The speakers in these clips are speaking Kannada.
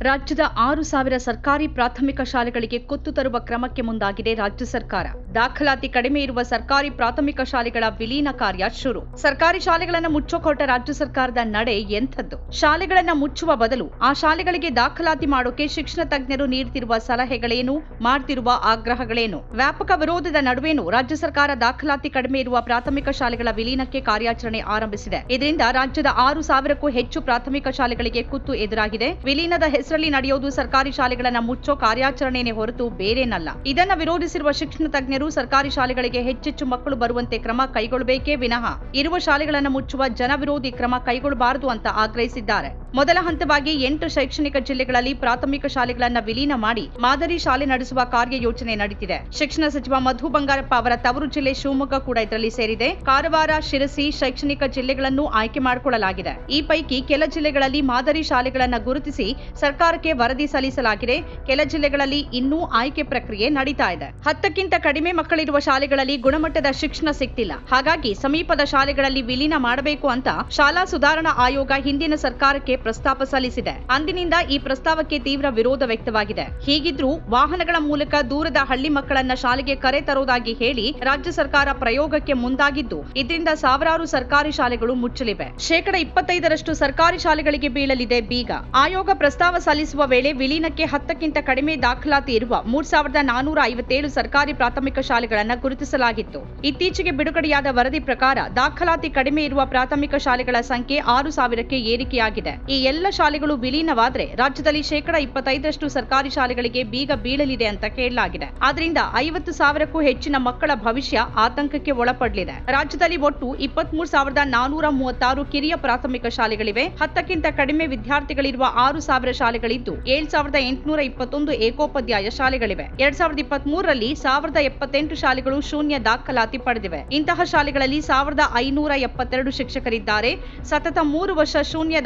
ರಾಜ್ಯದ ಆರು ಸಾವಿರ ಸರ್ಕಾರಿ ಪ್ರಾಥಮಿಕ ಶಾಲೆಗಳಿಗೆ ಕುತ್ತು ತರುವ ಕ್ರಮಕ್ಕೆ ಮುಂದಾಗಿದೆ ರಾಜ್ಯ ಸರ್ಕಾರ. ದಾಖಲಾತಿ ಕಡಿಮೆ ಇರುವ ಸರ್ಕಾರಿ ಪ್ರಾಥಮಿಕ ಶಾಲೆಗಳ ವಿಲೀನ ಕಾರ್ಯ ಶುರು. ಸರ್ಕಾರಿ ಶಾಲೆಗಳನ್ನು ಮುಚ್ಚೋಕೊಟ್ಟ ರಾಜ್ಯ ಸರ್ಕಾರದ ನಡೆ ಎಂಥದ್ದು? ಶಾಲೆಗಳನ್ನು ಮುಚ್ಚುವ ಬದಲು ಆ ಶಾಲೆಗಳಿಗೆ ದಾಖಲಾತಿ ಮಾಡೋಕೆ ಶಿಕ್ಷಣ ತಜ್ಞರು ನೀಡುತ್ತಿರುವ ಸಲಹೆಗಳೇನು? ಮಾಡ್ತಿರುವ ಆಗ್ರಹಗಳೇನು? ವ್ಯಾಪಕ ವಿರೋಧದ ನಡುವೆನೂ ರಾಜ್ಯ ಸರ್ಕಾರ ದಾಖಲಾತಿ ಕಡಿಮೆ ಇರುವ ಪ್ರಾಥಮಿಕ ಶಾಲೆಗಳ ವಿಲೀನಕ್ಕೆ ಕಾರ್ಯಾಚರಣೆ ಆರಂಭಿಸಿದೆ. ಇದರಿಂದ ರಾಜ್ಯದ ಆರು ಸಾವಿರಕ್ಕೂ ಹೆಚ್ಚು ಪ್ರಾಥಮಿಕ ಶಾಲೆಗಳಿಗೆ ಕುತ್ತು ಎದುರಾಗಿದೆ. ವಿಲೀನದ ಹೆಸರಲ್ಲಿ ನಡೆಯೋದು ಸರ್ಕಾರಿ ಶಾಲೆಗಳನ್ನ ಮುಚ್ಚೋ ಕಾರ್ಯಾಚರಣೆನೇ ಹೊರತು ಬೇರೇನಲ್ಲ. ಇದನ್ನ ವಿರೋಧಿಸಿರುವ ಶಿಕ್ಷಣ ತಜ್ಞರು ಸರ್ಕಾರಿ ಶಾಲೆಗಳಿಗೆ ಹೆಚ್ಚೆಚ್ಚು ಮಕ್ಕಳು ಬರುವಂತೆ ಕ್ರಮ ಕೈಗೊಳ್ಳಬೇಕೇ ವಿನಃ. ಇರುವ ಶಾಲೆಗಳನ್ನು ಮುಚ್ಚುವ ಜನವಿರೋಧಿ ಕ್ರಮ ಕೈಗೊಳ್ಳಬಾರದು ಅಂತ ಆಗ್ರಹಿಸಿದ್ದಾರೆ. ಮೊದಲ ಹಂತವಾಗಿ ಎಂಟು ಶೈಕ್ಷಣಿಕ ಜಿಲ್ಲೆಗಳಲ್ಲಿ ಪ್ರಾಥಮಿಕ ಶಾಲೆಗಳನ್ನು ವಿಲೀನ ಮಾಡಿ ಮಾದರಿ ಶಾಲೆ ನಡೆಸುವ ಕಾರ್ಯಯೋಜನೆ ನಡೆದಿದೆ ಶಿಕ್ಷಣ ಸಚಿವ ಮಧು ಬಂಗಾರಪ್ಪ ಅವರ ತವರು ಜಿಲ್ಲೆ ಶಿವಮೊಗ್ಗ ಕೂಡ ಇದರಲ್ಲಿ ಸೇರಿದೆ. ಕಾರವಾರ, ಶಿರಸಿ ಶೈಕ್ಷಣಿಕ ಜಿಲ್ಲೆಗಳನ್ನು ಆಯ್ಕೆ ಮಾಡಿಕೊಳ್ಳಲಾಗಿದೆ. ಈ ಪೈಕಿ ಕೆಲ ಜಿಲ್ಲೆಗಳಲ್ಲಿ ಮಾದರಿ ಶಾಲೆಗಳನ್ನು ಗುರುತಿಸಿ ಸರ್ಕಾರಕ್ಕೆ ವರದಿ ಸಲ್ಲಿಸಲಾಗಿದೆ. ಕೆಲ ಜಿಲ್ಲೆಗಳಲ್ಲಿ ಇನ್ನೂ ಆಯ್ಕೆ ಪ್ರಕ್ರಿಯೆ ನಡೀತಾ ಇದೆ. ಹತ್ತಕ್ಕಿಂತ ಕಡಿಮೆ ಮಕ್ಕಳಿರುವ ಶಾಲೆಗಳಲ್ಲಿ ಗುಣಮಟ್ಟದ ಶಿಕ್ಷಣ ಸಿಗ್ತಿಲ್ಲ. ಹಾಗಾಗಿ ಸಮೀಪದ ಶಾಲೆಗಳಲ್ಲಿ ವಿಲೀನ ಮಾಡಬೇಕು ಅಂತ ಶಾಲಾ ಸುಧಾರಣಾ ಆಯೋಗ ಹಿಂದಿನ ಸರ್ಕಾರಕ್ಕೆ ಪ್ರಸ್ತಾಪ ಸಲ್ಲಿಸಿದೆ. ಅಂದಿನಿಂದ ಈ ಪ್ರಸ್ತಾವಕ್ಕೆ ತೀವ್ರ ವಿರೋಧ ವ್ಯಕ್ತವಾಗಿದೆ. ಹೀಗಿದ್ರೂ ವಾಹನಗಳ ಮೂಲಕ ದೂರದ ಹಳ್ಳಿ ಮಕ್ಕಳನ್ನ ಶಾಲೆಗೆ ಕರೆ ತರುವುದಾಗಿ ಹೇಳಿ ರಾಜ್ಯ ಸರ್ಕಾರ ಪ್ರಯೋಗಕ್ಕೆ ಮುಂದಾಗಿದ್ದು, ಇದರಿಂದ ಸಾವಿರಾರು ಸರ್ಕಾರಿ ಶಾಲೆಗಳು ಮುಚ್ಚಲಿವೆ. ಶೇಕಡ ಇಪ್ಪತ್ತೈದರಷ್ಟು ಸರ್ಕಾರಿ ಶಾಲೆಗಳಿಗೆ ಬೀಳಲಿದೆ ಬೀಗ. ಆಯೋಗ ಪ್ರಸ್ತಾವ ಸಲ್ಲಿಸುವ ವೇಳೆ ವಿಲೀನಕ್ಕೆ ಹತ್ತಕ್ಕಿಂತ ಕಡಿಮೆ ದಾಖಲಾತಿ ಇರುವ ಮೂರ್ ಸಾವಿರದ ನಾನೂರ ಐವತ್ತೇಳು ಸರ್ಕಾರಿ ಪ್ರಾಥಮಿಕ ಶಾಲೆಗಳನ್ನ ಗುರುತಿಸಲಾಗಿತ್ತು. ಇತ್ತೀಚೆಗೆ ಬಿಡುಗಡೆಯಾದ ವರದಿ ಪ್ರಕಾರ ದಾಖಲಾತಿ ಕಡಿಮೆ ಇರುವ ಪ್ರಾಥಮಿಕ ಶಾಲೆಗಳ ಸಂಖ್ಯೆ ಆರು ಸಾವಿರಕ್ಕೆ ಏರಿಕೆಯಾಗಿದೆ. ಈ ಎಲ್ಲ ಶಾಲೆಗಳು ವಿಲೀನವಾದ್ರೆ ರಾಜ್ಯದಲ್ಲಿ ಶೇಕಡಾ ಇಪ್ಪತ್ತೈದರಷ್ಟು ಸರ್ಕಾರಿ ಶಾಲೆಗಳಿಗೆ ಬೀಗ ಬೀಳಲಿದೆ ಅಂತ ಕೇಳಲಾಗಿದೆ. ಆದ್ರಿಂದ ಐವತ್ತು ಸಾವಿರಕ್ಕೂ ಹೆಚ್ಚಿನ ಮಕ್ಕಳ ಭವಿಷ್ಯ ಆತಂಕಕ್ಕೆ ಒಳಪಡಲಿದೆ. ರಾಜ್ಯದಲ್ಲಿ ಒಟ್ಟು ಇಪ್ಪತ್ಮೂರು ಸಾವಿರದ ನಾನೂರ ಮೂವತ್ತಾರು ಕಿರಿಯ ಪ್ರಾಥಮಿಕ ಶಾಲೆಗಳಿವೆ. ಹತ್ತಕ್ಕಿಂತ ಕಡಿಮೆ ವಿದ್ಯಾರ್ಥಿಗಳಿರುವ ಆರು ಸಾವಿರ ಶಾಲೆಗಳಿದ್ದು, ಏಳು ಸಾವಿರದ ಎಂಟುನೂರ ಇಪ್ಪತ್ತೊಂದು ಏಕೋಪಾಧ್ಯಾಯ ಶಾಲೆಗಳಿವೆ. ಎರಡ್ ಸಾವಿರದ ಇಪ್ಪತ್ಮೂರರಲ್ಲಿ ಸಾವಿರದ ಎಪ್ಪತ್ತೆಂಟು ಶಾಲೆಗಳು ಶೂನ್ಯ ದಾಖಲಾತಿ ಪಡೆದಿವೆ. ಇಂತಹ ಶಾಲೆಗಳಲ್ಲಿ ಸಾವಿರದ ಐನೂರ ಎಪ್ಪತ್ತೆರಡು ಶಿಕ್ಷಕರಿದ್ದಾರೆ. ಸತತ ಮೂರು ವರ್ಷ ಶೂನ್ಯ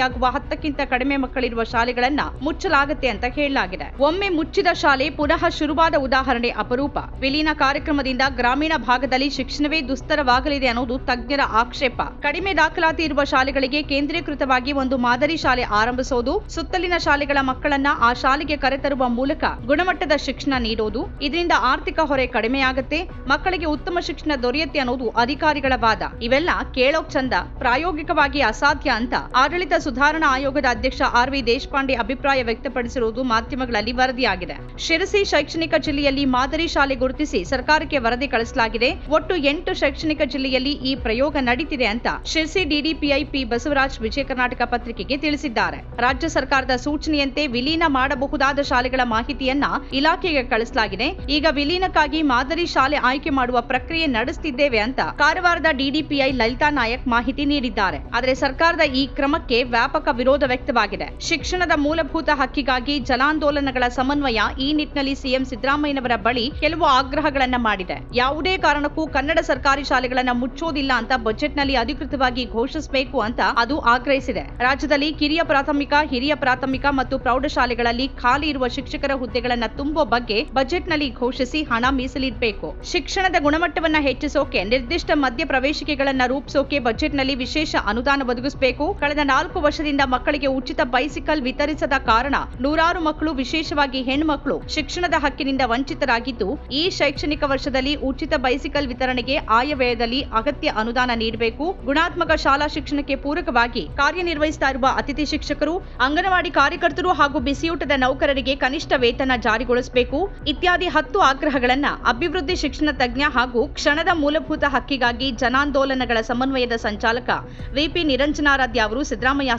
ದಾಖಲಾತಿಯಾಗುವ ಹತ್ತಕ್ಕಿಂತ ಕಡಿಮೆ ಮಕ್ಕಳಿರುವ ಶಾಲೆಗಳನ್ನ ಮುಚ್ಚಲಾಗುತ್ತೆ ಅಂತ ಹೇಳಲಾಗಿದೆ. ಒಮ್ಮೆ ಮುಚ್ಚಿದ ಶಾಲೆ ಪುನಃ ಶುರುವಾದ ಉದಾಹರಣೆ ಅಪರೂಪ. ವಿಲೀನ ಕಾರ್ಯಕ್ರಮದಿಂದ ಗ್ರಾಮೀಣ ಭಾಗದಲ್ಲಿ ಶಿಕ್ಷಣವೇ ದುಸ್ತರವಾಗಲಿದೆ ಅನ್ನೋದು ತಜ್ಞರ ಆಕ್ಷೇಪ. ಕಡಿಮೆ ದಾಖಲಾತಿ ಇರುವ ಶಾಲೆಗಳಿಗೆ ಕೇಂದ್ರೀಕೃತವಾಗಿ ಒಂದು ಮಾದರಿ ಶಾಲೆ ಆರಂಭಿಸೋದು, ಸುತ್ತಲಿನ ಶಾಲೆಗಳ ಮಕ್ಕಳನ್ನ ಆ ಶಾಲೆಗೆ ಕರೆತರುವ ಮೂಲಕ ಗುಣಮಟ್ಟದ ಶಿಕ್ಷಣ ನೀಡೋದು, ಇದರಿಂದ ಆರ್ಥಿಕ ಹೊರೆ ಕಡಿಮೆಯಾಗುತ್ತೆ, ಮಕ್ಕಳಿಗೆ ಉತ್ತಮ ಶಿಕ್ಷಣ ದೊರೆಯುತ್ತೆ ಅನ್ನೋದು ಅಧಿಕಾರಿಗಳ ವಾದ. ಇವೆಲ್ಲ ಕೇಳೋಕ್ ಚಂದ, ಪ್ರಾಯೋಗಿಕವಾಗಿ ಅಸಾಧ್ಯ ಅಂತ ಆಡಳಿತ ಸುಧಾರಣಾ ಆಯೋಗದ ಅಧ್ಯಕ್ಷ ಆರ್ ವಿ ದೇಶಪಾಂಡೆ ಅಭಿಪ್ರಾಯ ವ್ಯಕ್ತಪಡಿಸಿರುವುದು ಮಾಧ್ಯಮಗಳಲ್ಲಿ ವರದಿಯಾಗಿದೆ. ಶಿರಸಿ ಶೈಕ್ಷಣಿಕ ಜಿಲ್ಲೆಯಲ್ಲಿ ಮಾದರಿ ಶಾಲೆ ಗುರುತಿಸಿ ಸರ್ಕಾರಕ್ಕೆ ವರದಿ ಕಳಿಸಲಾಗಿದೆ. ಒಟ್ಟು ಎಂಟು ಶೈಕ್ಷಣಿಕ ಜಿಲ್ಲೆಯಲ್ಲಿ ಈ ಪ್ರಯೋಗ ನಡೀತಿದೆ ಅಂತ ಶಿರಸಿ ಡಿಡಿಪಿಐ ಪಿ ಬಸವರಾಜ್ ವಿಜಯ ಕರ್ನಾಟಕ ಪತ್ರಿಕೆಗೆ ತಿಳಿಸಿದ್ದಾರೆ. ರಾಜ್ಯ ಸರ್ಕಾರದ ಸೂಚನೆಯಂತೆ ವಿಲೀನ ಮಾಡಬಹುದಾದ ಶಾಲೆಗಳ ಮಾಹಿತಿಯನ್ನ ಇಲಾಖೆಗೆ ಕಳಿಸಲಾಗಿದೆ. ಈಗ ವಿಲೀನಕ್ಕಾಗಿ ಮಾದರಿ ಶಾಲೆ ಆಯ್ಕೆ ಮಾಡುವ ಪ್ರಕ್ರಿಯೆ ನಡೆಸುತ್ತಿದ್ದೇವೆ ಅಂತ ಕಾರವಾರದ ಡಿಡಿಪಿಐ ಲಲಿತಾ ನಾಯಕ್ ಮಾಹಿತಿ ನೀಡಿದ್ದಾರೆ. ಆದರೆ ಸರ್ಕಾರದ ಈ ಕ್ರಮಕ್ಕೆ ವ್ಯಾಪಕ ವಿರೋಧ ವ್ಯಕ್ತವಾಗಿದೆ. ಶಿಕ್ಷಣದ ಮೂಲಭೂತ ಹಕ್ಕಿಗಾಗಿ ಜಲಾಂದೋಲನಗಳ ಸಮನ್ವಯ ಈ ನಿಟ್ಟಿನಲ್ಲಿ ಸಿಎಂ ಸಿದ್ದರಾಮಯ್ಯನವರ ಬಳಿ ಕೆಲವು ಆಗ್ರಹಗಳನ್ನ ಮಾಡಿದೆ. ಯಾವುದೇ ಕಾರಣಕ್ಕೂ ಕನ್ನಡ ಸರ್ಕಾರಿ ಶಾಲೆಗಳನ್ನ ಮುಚ್ಚೋದಿಲ್ಲ ಅಂತ ಬಜೆಟ್ನಲ್ಲಿ ಅಧಿಕೃತವಾಗಿ ಘೋಷಿಸಬೇಕು ಅಂತ ಅದು ಆಗ್ರಹಿಸಿದೆ. ರಾಜ್ಯದಲ್ಲಿ ಕಿರಿಯ ಪ್ರಾಥಮಿಕ, ಹಿರಿಯ ಪ್ರಾಥಮಿಕ ಮತ್ತು ಪ್ರೌಢಶಾಲೆಗಳಲ್ಲಿ ಖಾಲಿ ಇರುವ ಶಿಕ್ಷಕರ ಹುದ್ದೆಗಳನ್ನ ತುಂಬುವ ಬಗ್ಗೆ ಬಜೆಟ್ನಲ್ಲಿ ಘೋಷಿಸಿ ಹಣ ಮೀಸಲಿಡಬೇಕು. ಶಿಕ್ಷಣದ ಗುಣಮಟ್ಟವನ್ನ ಹೆಚ್ಚಿಸೋಕೆ, ನಿರ್ದಿಷ್ಟ ಮಧ್ಯ ಪ್ರವೇಶಿಕೆಗಳನ್ನ ರೂಪಿಸೋಕೆ ಬಜೆಟ್ನಲ್ಲಿ ವಿಶೇಷ ಅನುದಾನ ಒದಗಿಸಬೇಕು. ಕಳೆದ ನಾಲ್ಕು ವರ್ಷದಿಂದ ಮಕ್ಕಳಿಗೆ ಉಚಿತ ಬೈಸಿಕಲ್ ವಿತರಿಸದ ಕಾರಣ ನೂರಾರು ಮಕ್ಕಳು, ವಿಶೇಷವಾಗಿ ಹೆಣ್ಮಕ್ಕಳು ಶಿಕ್ಷಣದ ಹಕ್ಕಿನಿಂದ ವಂಚಿತರಾಗಿದ್ದು, ಈ ಶೈಕ್ಷಣಿಕ ವರ್ಷದಲ್ಲಿ ಉಚಿತ ಬೈಸಿಕಲ್ ವಿತರಣೆಗೆ ಆಯವ್ಯಯದಲ್ಲಿ ಅಗತ್ಯ ಅನುದಾನ ನೀಡಬೇಕು. ಗುಣಾತ್ಮಕ ಶಾಲಾ ಶಿಕ್ಷಣಕ್ಕೆ ಪೂರಕವಾಗಿ ಕಾರ್ಯನಿರ್ವಹಿಸ್ತಾ ಇರುವ ಅತಿಥಿ ಶಿಕ್ಷಕರು, ಅಂಗನವಾಡಿ ಕಾರ್ಯಕರ್ತರು ಹಾಗೂ ಬಿಸಿಯೂಟದ ನೌಕರರಿಗೆ ಕನಿಷ್ಠ ವೇತನ ಜಾರಿಗೊಳಿಸಬೇಕು. ಇತ್ಯಾದಿ ಹತ್ತು ಆಗ್ರಹಗಳನ್ನ ಅಭಿವೃದ್ಧಿ ಶಿಕ್ಷಣ ತಜ್ಞ ಹಾಗೂ ಕ್ಷಣದ ಮೂಲಭೂತ ಹಕ್ಕಿಗಾಗಿ ಜನಾಂದೋಲನಗಳ ಸಮನ್ವಯದ ಸಂಚಾಲಕ ವಿಪಿ ನಿರಂಜನಾರಾಧ್ಯ ಅವರು ಸಿದ್ದರಾಮಯ್ಯ